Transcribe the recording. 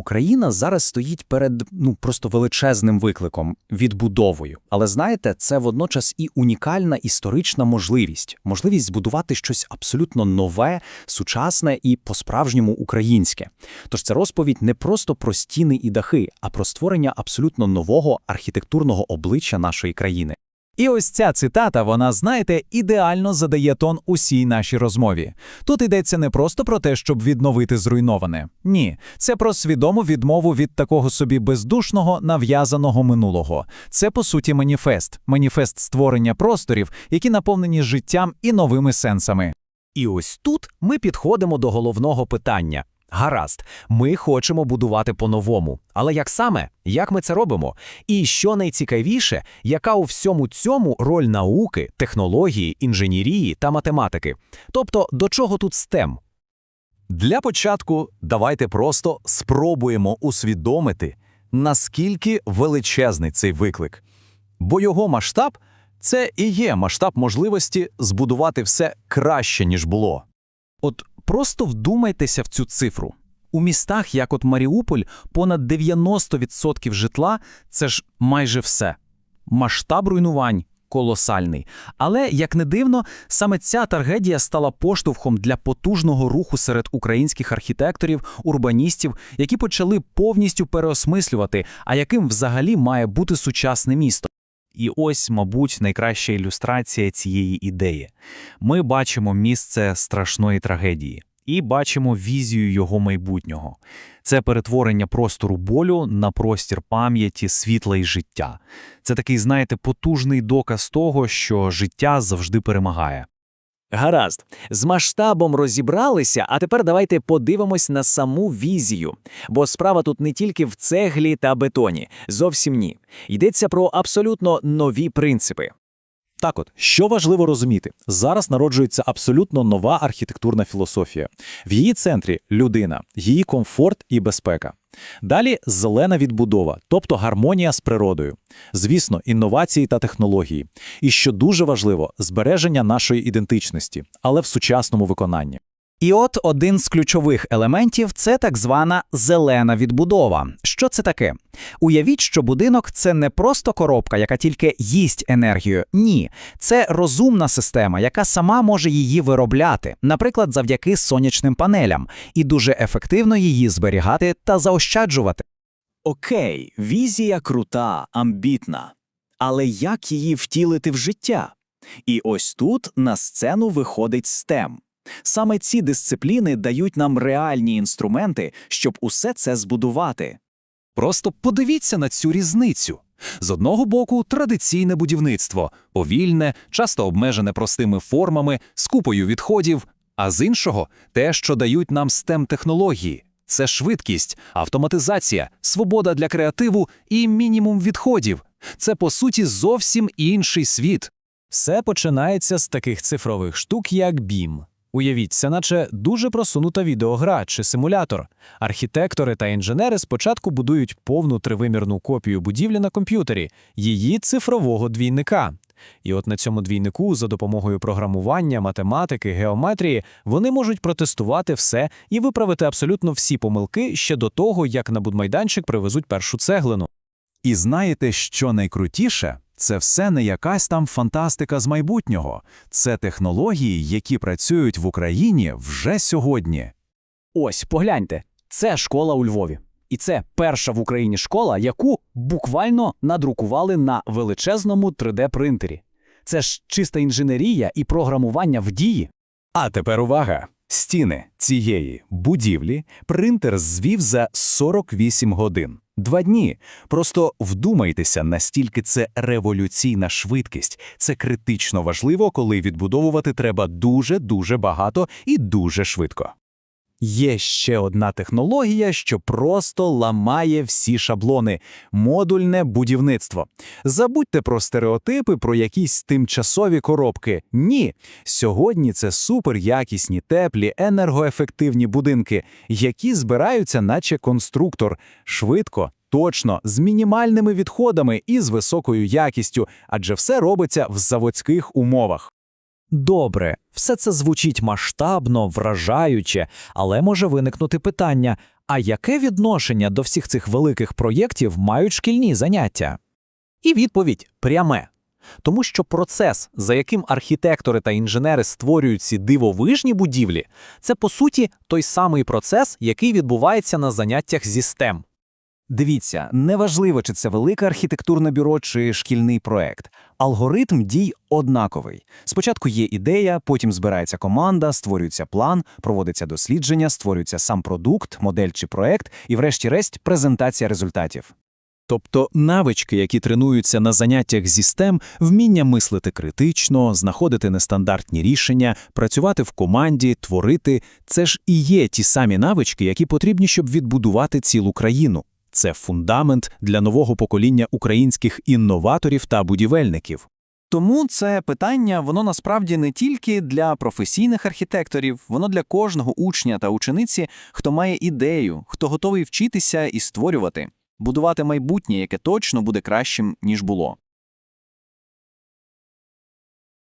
Україна зараз стоїть перед ну просто величезним викликом відбудовою. Але знаєте, це водночас і унікальна історична можливість можливість збудувати щось абсолютно нове, сучасне і по-справжньому українське. Тож це розповідь не просто про стіни і дахи, а про створення абсолютно нового архітектурного обличчя нашої країни. І ось ця цитата, вона, знаєте, ідеально задає тон усій нашій розмові. Тут йдеться не просто про те, щоб відновити зруйноване. Ні, це про свідому відмову від такого собі бездушного нав'язаного минулого. Це по суті маніфест, маніфест створення просторів, які наповнені життям і новими сенсами. І ось тут ми підходимо до головного питання. Гаразд, ми хочемо будувати по-новому. Але як саме? Як ми це робимо? І що найцікавіше, яка у всьому цьому роль науки, технології, інженерії та математики? Тобто, до чого тут STEM? Для початку давайте просто спробуємо усвідомити, наскільки величезний цей виклик. Бо його масштаб це і є масштаб можливості збудувати все краще, ніж було. От просто вдумайтеся в цю цифру. У містах, як от Маріуполь, понад 90% житла це ж майже все. Масштаб руйнувань колосальний. Але, як не дивно, саме ця трагедія стала поштовхом для потужного руху серед українських архітекторів, урбаністів, які почали повністю переосмислювати, а яким взагалі має бути сучасне місто. І ось, мабуть, найкраща ілюстрація цієї ідеї. Ми бачимо місце страшної трагедії і бачимо візію його майбутнього. Це перетворення простору болю на простір пам'яті, світла і життя. Це такий, знаєте, потужний доказ того, що життя завжди перемагає. Гаразд, з масштабом розібралися, а тепер давайте подивимось на саму візію. Бо справа тут не тільки в цеглі та бетоні, зовсім ні. Йдеться про абсолютно нові принципи. Так от, що важливо розуміти, зараз народжується абсолютно нова архітектурна філософія. В її центрі людина, її комфорт і безпека. Далі зелена відбудова, тобто гармонія з природою. Звісно, інновації та технології. І що дуже важливо, збереження нашої ідентичності, але в сучасному виконанні. І от один з ключових елементів це так звана зелена відбудова. Що це таке? Уявіть, що будинок це не просто коробка, яка тільки їсть енергію. Ні, це розумна система, яка сама може її виробляти, наприклад, завдяки сонячним панелям, і дуже ефективно її зберігати та заощаджувати. Окей, візія крута, амбітна. Але як її втілити в життя? І ось тут на сцену виходить STEM. Саме ці дисципліни дають нам реальні інструменти, щоб усе це збудувати. Просто подивіться на цю різницю. З одного боку, традиційне будівництво, повільне, часто обмежене простими формами, з купою відходів, а з іншого те, що дають нам stem технології. Це швидкість, автоматизація, свобода для креативу і мінімум відходів. Це, по суті, зовсім інший світ. Все починається з таких цифрових штук, як BIM. Уявіть, це наче дуже просунута відеогра чи симулятор. Архітектори та інженери спочатку будують повну тривимірну копію будівлі на комп'ютері, її цифрового двійника. І от на цьому двійнику, за допомогою програмування, математики, геометрії, вони можуть протестувати все і виправити абсолютно всі помилки ще до того, як на будмайданчик привезуть першу цеглину. І знаєте, що найкрутіше? Це все не якась там фантастика з майбутнього. Це технології, які працюють в Україні вже сьогодні. Ось, погляньте, це школа у Львові. І це перша в Україні школа, яку буквально надрукували на величезному 3D-принтері. Це ж чиста інженерія і програмування в дії. А тепер увага! Стіни цієї будівлі принтер звів за 48 годин. Два дні. Просто вдумайтеся, настільки це революційна швидкість. Це критично важливо, коли відбудовувати треба дуже-дуже багато і дуже швидко. Є ще одна технологія, що просто ламає всі шаблони модульне будівництво. Забудьте про стереотипи, про якісь тимчасові коробки. Ні. Сьогодні це суперякісні, теплі, енергоефективні будинки, які збираються, наче конструктор, швидко. Точно, з мінімальними відходами і з високою якістю, адже все робиться в заводських умовах. Добре, все це звучить масштабно, вражаюче, але може виникнути питання: а яке відношення до всіх цих великих проєктів мають шкільні заняття? І відповідь пряме. Тому що процес, за яким архітектори та інженери створюють ці дивовижні будівлі, це по суті той самий процес, який відбувається на заняттях зі STEM. Дивіться, неважливо, чи це велике архітектурне бюро чи шкільний проект. Алгоритм дій однаковий. Спочатку є ідея, потім збирається команда, створюється план, проводиться дослідження, створюється сам продукт, модель чи проект, і, врешті-решт, презентація результатів. Тобто навички, які тренуються на заняттях зі STEM, вміння мислити критично, знаходити нестандартні рішення, працювати в команді, творити – це ж і є ті самі навички, які потрібні, щоб відбудувати цілу країну. Це фундамент для нового покоління українських інноваторів та будівельників. Тому це питання, воно насправді не тільки для професійних архітекторів, воно для кожного учня та учениці, хто має ідею, хто готовий вчитися і створювати, будувати майбутнє, яке точно буде кращим, ніж було.